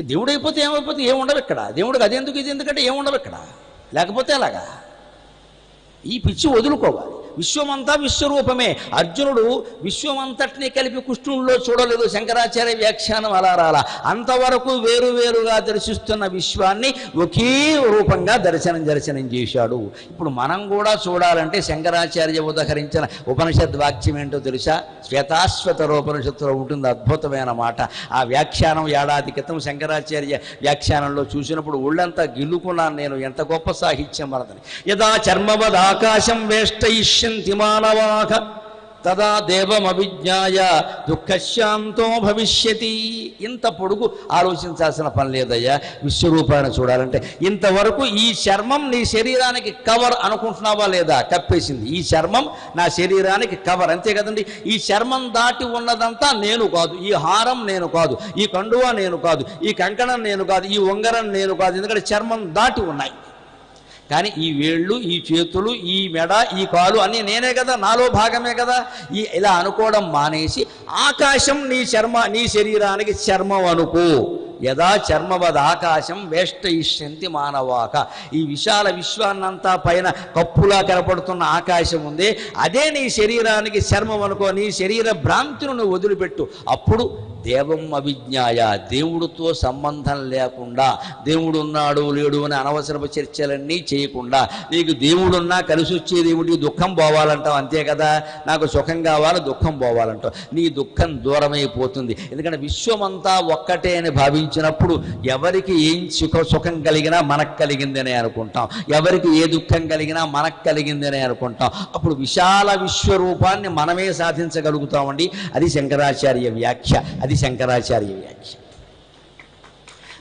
దేవుడు అయిపోతే ఏమైపోతే ఏముండవు ఉండవు ఇక్కడ. దేవుడికి అదెందుకు ఇది ఎందుకంటే ఏం ఉండవు ఇక్కడ. లేకపోతే అలాగా? ఈ పిచ్చి వదులుకోవాలి. విశ్వమంతా విశ్వరూపమే. అర్జునుడు విశ్వమంతటిని కలిపి కృష్ణుల్లో చూడలేదు. శంకరాచార్య వ్యాఖ్యానం అలా రాలా. అంతవరకు వేరు వేరుగా దర్శిస్తున్న విశ్వాన్ని ఒకే రూపంగా దర్శనం దర్శనం చేశాడు. ఇప్పుడు మనం కూడా చూడాలంటే శంకరాచార్య ఉదహరించిన ఉపనిషద్ వాక్యం ఏంటో తెలుసా? శ్వేతాశ్వత రూపనిషత్తులో ఉంటుంది అద్భుతమైన మాట. ఆ వ్యాఖ్యానం ఏడాది క్రితం శంకరాచార్య వ్యాఖ్యానంలో చూసినప్పుడు ఒళ్ళంతా గిల్లుకున్నాను నేను. ఎంత గొప్ప సాహిత్యం మనదని యదా చర్మవద్ ఆకాశం పశ్యంతి మానవాక తదా దేవమభిజ్ఞాయ దుఃఖశాంతో భవిష్యతి ఇంత పొడుగు ఆలోచించాల్సిన పని లేదయ్యా విశ్వరూపాన్ని చూడాలంటే. ఇంతవరకు ఈ చర్మం నీ శరీరానికి కవర్ అనుకుంటున్నావా లేదా? కప్పేసింది. ఈ చర్మం నా శరీరానికి కవర్. అంతే కదండి ఈ చర్మం దాటి ఉన్నదంతా నేను కాదు. ఈ హారం నేను కాదు. ఈ కండువా నేను కాదు. ఈ కంకణం నేను కాదు. ఈ ఉంగరం నేను కాదు. ఎందుకంటే చర్మం దాటి ఉన్నాయి. కానీ ఈ వేళ్ళు ఈ చేతులు ఈ మెడ ఈ కాలు అన్నీ నేనే కదా నాలో భాగమే కదా. ఈ ఇలా అనుకోవడం మానేసి ఆకాశం నీ చర్మ నీ శరీరానికి చర్మం అనుకో. యదా చర్మవద్ ఆకాశం వేష్ట ఇష్యంతి మానవాక. ఈ విశాల విశ్వాన్నంతా పైన కప్పులా కనపడుతున్న ఆకాశం ఉంది. అదే నీ శరీరానికి చర్మం అనుకో నీ శరీర భ్రాంతిని నువ్వు వదిలిపెట్టు. అప్పుడు దేవం అవిజ్ఞాయ. దేవుడితో సంబంధం లేకుండా దేవుడు ఉన్నాడు లేడు అని అనవసరపు చర్చలన్నీ చేయకుండా నీకు దేవుడున్నా కలిసి వచ్చే దేవుడికి దుఃఖం పోవాలంటావు అంతే కదా? నాకు సుఖం కావాలి దుఃఖం పోవాలంటావు. నీ దుఃఖం దూరమైపోతుంది. ఎందుకంటే విశ్వమంతా ఒక్కటే అని భావించినప్పుడు ఎవరికి ఏం సుఖ సుఖం కలిగినా మనకు కలిగిందనే అనుకుంటాం. ఎవరికి ఏ దుఃఖం కలిగినా మనకు కలిగిందనే అనుకుంటాం. అప్పుడు విశాల విశ్వరూపాన్ని మనమే సాధించగలుగుతామండి. అది శంకరాచార్య వ్యాఖ్య. అది శంకరాచార్య వ్యాఖ్య.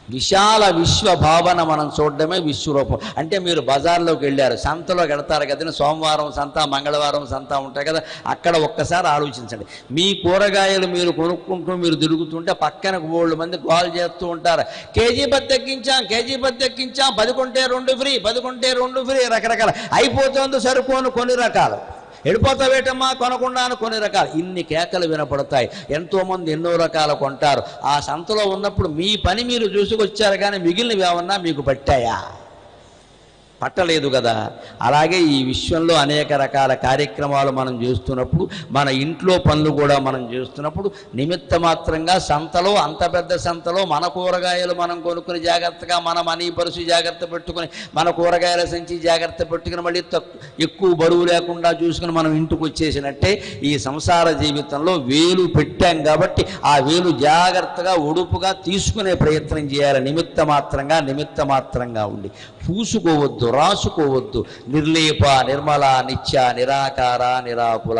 విశాల విశ్వ భావన మనం చూడడమే విశ్వరూపం. అంటే మీరు బజార్లోకి వెళ్ళారు సంతలోకి వెళ్తారు కదా సోమవారం సంత మంగళవారం సంత ఉంటాయి కదా అక్కడ ఒక్కసారి ఆలోచించండి. మీ కూరగాయలు మీరు కొనుక్కుంటూ మీరు తిరుగుతుంటే పక్కన మూడు మంది కాల్ చేస్తూ ఉంటారు. కేజీ పది తగ్గించాం కేజీ పది తగ్గించాం పది కొంటే రెండు ఫ్రీ పది కొంటే రెండు ఫ్రీ రకరకాల. అయిపోతుంది సరుకోను కొన్ని రకాలు. వెళ్ళిపోతావేటమ్మా? కొనకుండా కొన్ని రకాలు. ఇన్ని కేకలు వినపడతాయి. ఎంతోమంది ఎన్నో రకాలు కొంటారు. ఆ సంతలో ఉన్నప్పుడు మీ పని మీరు చూసుకొచ్చారు కానీ మిగిలినవి ఏమన్నా మీకు పట్టాయా? పట్టలేదు కదా. అలాగే ఈ విశ్వంలో అనేక రకాల కార్యక్రమాలు మనం చేస్తున్నప్పుడు మన ఇంట్లో పనులు కూడా మనం చేస్తున్నప్పుడు నిమిత్త మాత్రంగా సంతలో అంత పెద్ద సంతలో మన కూరగాయలు మనం కొనుక్కుని జాగ్రత్తగా మన మనీ పరుసు జాగ్రత్త పెట్టుకుని మన కూరగాయల సంచి జాగ్రత్త పెట్టుకుని మళ్ళీ తక్కు ఎక్కువ బరువు లేకుండా చూసుకుని మనం ఇంటికి వచ్చేసినట్టే ఈ సంసార జీవితంలో వేలు పెట్టాం కాబట్టి ఆ వేలు జాగ్రత్తగా ఉడుపుగా తీసుకునే ప్రయత్నం చేయాలి. నిమిత్త మాత్రంగా నిమిత్త మాత్రంగా ఉండి. పూసుకోవద్దు. రాసుకోవద్దు. నిర్లేప నిర్మల నిత్య నిరాకార నిరాకుల.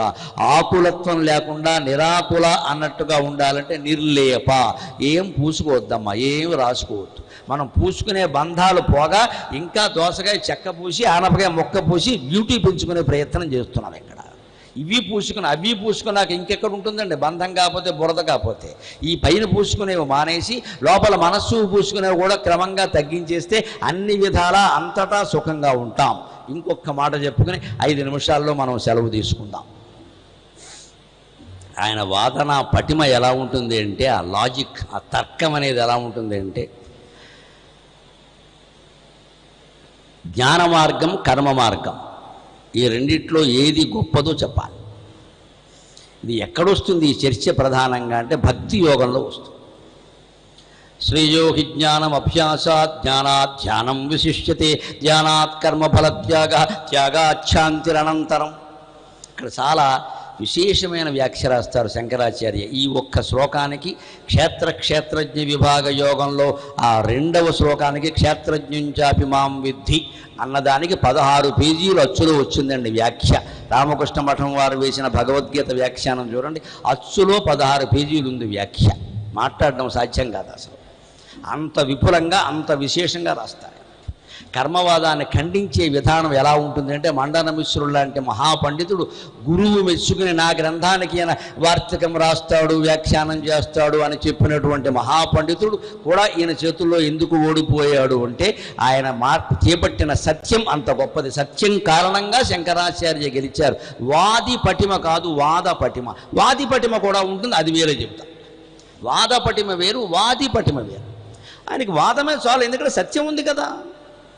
ఆకులత్వం లేకుండా నిరాకుల అన్నట్టుగా ఉండాలంటే నిర్లేప. ఏం పూసుకోవద్దమ్మా ఏం రాసుకోవద్దు. మనం పూసుకునే బంధాలు పోగా ఇంకా దోసకాయ చెక్క పూసి ఆనపకాయ మొక్క పూసి బ్యూటీ పెంచుకునే ప్రయత్నం చేస్తున్నాం ఇక్కడ. ఇవి పూసుకుని అవి పూసుకున్నాక ఇంకెక్కడ ఉంటుందండి? బంధం కాకపోతే బురద కాకపోతే. ఈ పైన పూసుకునేవి మానేసి లోపల మనస్సు పూసుకునేవి కూడా క్రమంగా తగ్గించేస్తే అన్ని విధాలా అంతటా సుఖంగా ఉంటాం. ఇంకొక మాట చెప్పుకుని ఐదు నిమిషాల్లో మనం సెలవు తీసుకుందాం. ఆయన వాదన పటిమ ఎలా ఉంటుంది అంటే ఆ లాజిక్ ఆ తర్కం అనేది ఎలా ఉంటుంది అంటే జ్ఞాన మార్గం కర్మ మార్గం. ఈ రెండిట్లో ఏది గొప్పదో చెప్పాలి. ఇది ఎక్కడొస్తుంది? ఈ చర్చ ప్రధానంగా అంటే భక్తి యోగంలో వస్తుంది. శ్రీయోహి జ్ఞానం అభ్యాసాత్ జ్ఞానాత్ ధ్యానం విశిష్యతే ధ్యానాత్ కర్మఫల త్యాగ త్యాగాఛాంతిరనంతరం ఇక్కడ చాలా విశేషమైన వ్యాఖ్య రాస్తారు శంకరాచార్య. ఈ ఒక్క శ్లోకానికి క్షేత్ర క్షేత్రజ్ఞ విభాగ యోగంలో ఆ రెండవ శ్లోకానికి క్షేత్రజ్ఞంచాపి మాం విద్ధి అన్నదానికి పదహారు పేజీలు అచ్చులో వచ్చిందండి వ్యాఖ్య. రామకృష్ణ మఠం వారు వేసిన భగవద్గీత వ్యాఖ్యానం చూడండి అచ్చులో పదహారు పేజీలు ఉంది వ్యాఖ్య. మాట్లాడడం సాధ్యం కాదు అసలు. అంత విపులంగా అంత విశేషంగా రాస్తారు. కర్మవాదాన్ని ఖండించే విధానం ఎలా ఉంటుంది అంటే మండన మిశ్రుడు లాంటి మహాపండితుడు గురువు మెచ్చుకుని నా గ్రంథానికి ఈయన వార్తకం రాస్తాడు వ్యాఖ్యానం చేస్తాడు అని చెప్పినటువంటి మహాపండితుడు కూడా ఈయన చేతుల్లో ఎందుకు ఓడిపోయాడు అంటే ఆయన మార్పు చేపట్టిన సత్యం అంత గొప్పది. సత్యం కారణంగా శంకరాచార్య గెలిచారు. వాది పటిమ కాదు వాద పటిమ. వాది పటిమ కూడా ఉంటుంది అది వేరే చెప్తా. వాద పటిమ వేరు వాది పటిమ వేరు. ఆయనకి వాదమే చాలు ఎందుకంటే సత్యం ఉంది కదా.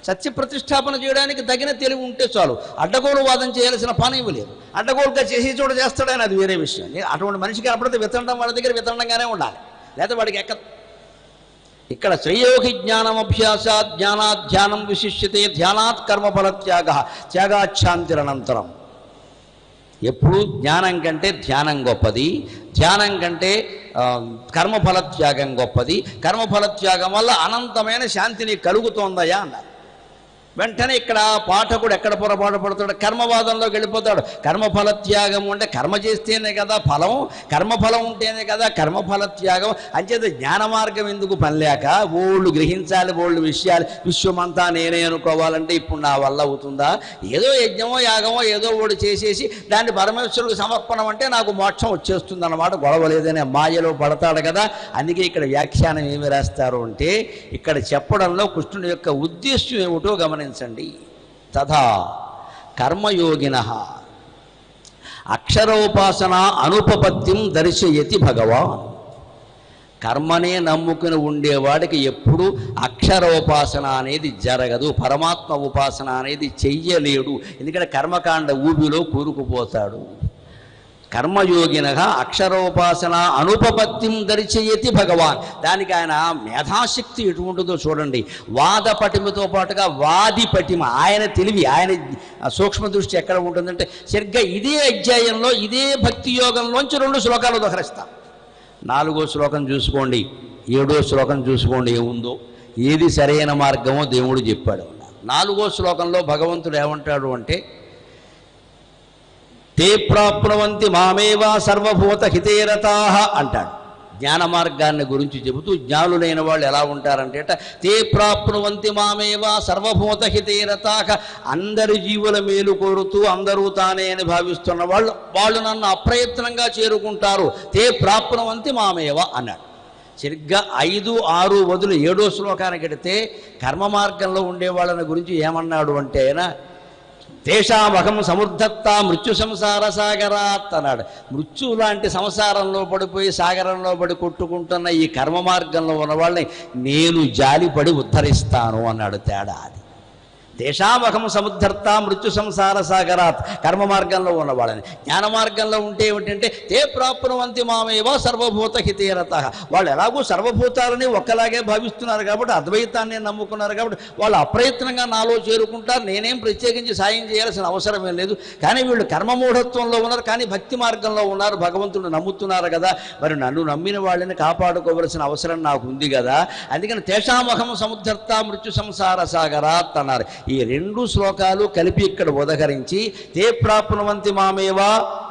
సత్య ప్రతిష్టాపన చేయడానికి తగిన తెలివి ఉంటే చాలు. అడ్డగోలు వాదం చేయాల్సిన పని ఏమీ లేదు. అడ్డగోలుగా చేసి చోట చేస్తాడని అది వేరే విషయం. అటువంటి మనిషికి అప్పుడైతే వితండం వాళ్ళ దగ్గర వితండంగానే ఉండాలి. లేదా వాడికి ఎక్క ఇక్కడ శ్రేయోగి జ్ఞానం అభ్యాసాత్ జ్ఞానాత్ ధ్యానం విశిష్యతే ధ్యానాత్ కర్మఫల త్యాగ త్యాగాఛాంతిరనంతరం ఎప్పుడు జ్ఞానం కంటే ధ్యానం గొప్పది. ధ్యానం కంటే కర్మఫల త్యాగం గొప్పది. కర్మఫల త్యాగం వల్ల అనంతమైన శాంతిని కలుగుతోందయా అన్నారు. వెంటనే ఇక్కడ పాఠకుడు ఎక్కడ పొరపాటు పడుతాడు కర్మవాదంలోకి వెళ్ళిపోతాడు. కర్మఫల త్యాగం అంటే కర్మ చేస్తేనే కదా ఫలం కర్మఫలం ఉంటేనే కదా కర్మఫల త్యాగం అంచేత జ్ఞాన మార్గం ఎందుకు పనిలేక ఓళ్ళు గ్రహించాలి ఓళ్ళు విషయాలు విశ్వమంతా నేనే అనుకోవాలంటే ఇప్పుడు నా వల్ల అవుతుందా? ఏదో యజ్ఞమో యాగమో ఏదో ఓడి చేసేసి దాన్ని పరమేశ్వరుడికి సమర్పణం అంటే నాకు మోక్షం వచ్చేస్తుంది అన్నమాట గొడవ లేదనే మాయలో పడతాడు కదా. అందుకే ఇక్కడ వ్యాఖ్యానం ఏమి రాస్తారు అంటే ఇక్కడ చెప్పడంలో కృష్ణుడి యొక్క ఉద్దేశ్యం ఏమిటో గమనించండి. తథా కర్మయోగిన. అక్షరోపాసన అనుపపత్తిం దర్శయతి భగవాన్. కర్మనే నమ్ముకుని ఉండేవాడికి ఎప్పుడు అక్షరోపాసన అనేది జరగదు. పరమాత్మ ఉపాసన అనేది చెయ్యలేడు. ఎందుకంటే కర్మకాండ ఊబిలో కూరుకుపోతాడు. కర్మయోగిన అక్షరోపాసన అనుపపత్తిం దరిచేయతి భగవాన్. దానికి ఆయన మేధాశక్తి ఎటువంటిదో చూడండి. వాద పటిమతో పాటుగా వాది పటిమ. ఆయన తెలివి ఆయన సూక్ష్మ దృష్టి ఎక్కడ ఉంటుందంటే సరిగ్గా ఇదే అధ్యాయంలో ఇదే భక్తి యోగంలోంచి రెండు శ్లోకాలు దొహరిస్తాం నాలుగో శ్లోకం చూసుకోండి. ఏడో శ్లోకం చూసుకోండి ఏముందో. ఏది సరైన మార్గమో దేవుడు చెప్పాడు. నాలుగో శ్లోకంలో భగవంతుడు ఏమంటాడు అంటే తే ప్రాప్నువంతి మామేవా సర్వభూత హితేరతా అంటాడు. జ్ఞాన మార్గాన్ని గురించి చెబుతూ జ్ఞానులైన వాళ్ళు ఎలా ఉంటారంటే తే ప్రాప్నువంతి మామేవా సర్వభూత హితేరతాక అందరి జీవుల మేలు కోరుతూ అందరూ తానే అని భావిస్తున్న వాళ్ళు వాళ్ళు నన్ను అప్రయత్నంగా చేరుకుంటారు. తే ప్రాప్నువంతి మామేవా అన్నాడు. సరిగ్గా ఐదు ఆరు వదులు ఏడో శ్లోకానికి ఎడితే కర్మ మార్గంలో ఉండే వాళ్ళని గురించి ఏమన్నాడు అంటే ఆయన తేషామహం సమర్థత్త మృత్యు సంసార సాగరాత్ అన్నాడు. మృత్యు లాంటి సంసారంలో పడిపోయి సాగరంలో పడి కొట్టుకుంటున్న ఈ కర్మ మార్గంలో ఉన్నవాళ్ళని నేను జాలిపడి ఉద్ధరిస్తాను అన్నాడు తేడా అది దేశావహం సముద్ధర్త మృత్యు సంసార సాగరాత్. కర్మ మార్గంలో ఉన్నవాళ్ళని. జ్ఞాన మార్గంలో ఉంటే ఏమిటంటే తే ప్రాప్నువంతి మామేవ సర్వభూత హితేరత. వాళ్ళు ఎలాగో సర్వభూతాలని ఒక్కలాగే భావిస్తున్నారు కాబట్టి అద్వైతాన్ని నమ్ముకున్నారు కాబట్టి వాళ్ళు అప్రయత్నంగా నాలో చేరుకుంటారు. నేనేం ప్రత్యేకించి సాయం చేయాల్సిన అవసరం ఏం లేదు. కానీ వీళ్ళు కర్మమూఢత్వంలో ఉన్నారు కానీ భక్తి మార్గంలో ఉన్నారు. భగవంతుడు నమ్ముతున్నారు కదా. మరి నన్ను నమ్మిన వాళ్ళని కాపాడుకోవలసిన అవసరం నాకు ఉంది కదా. అందుకని తేషామహం సముద్ధర్త మృత్యు సంసార సాగరాత్ అన్నారు. ఈ రెండు శ్లోకాలు కలిపి ఇక్కడ ఉదహరించి తే ప్రాప్నువంతి మామేవా?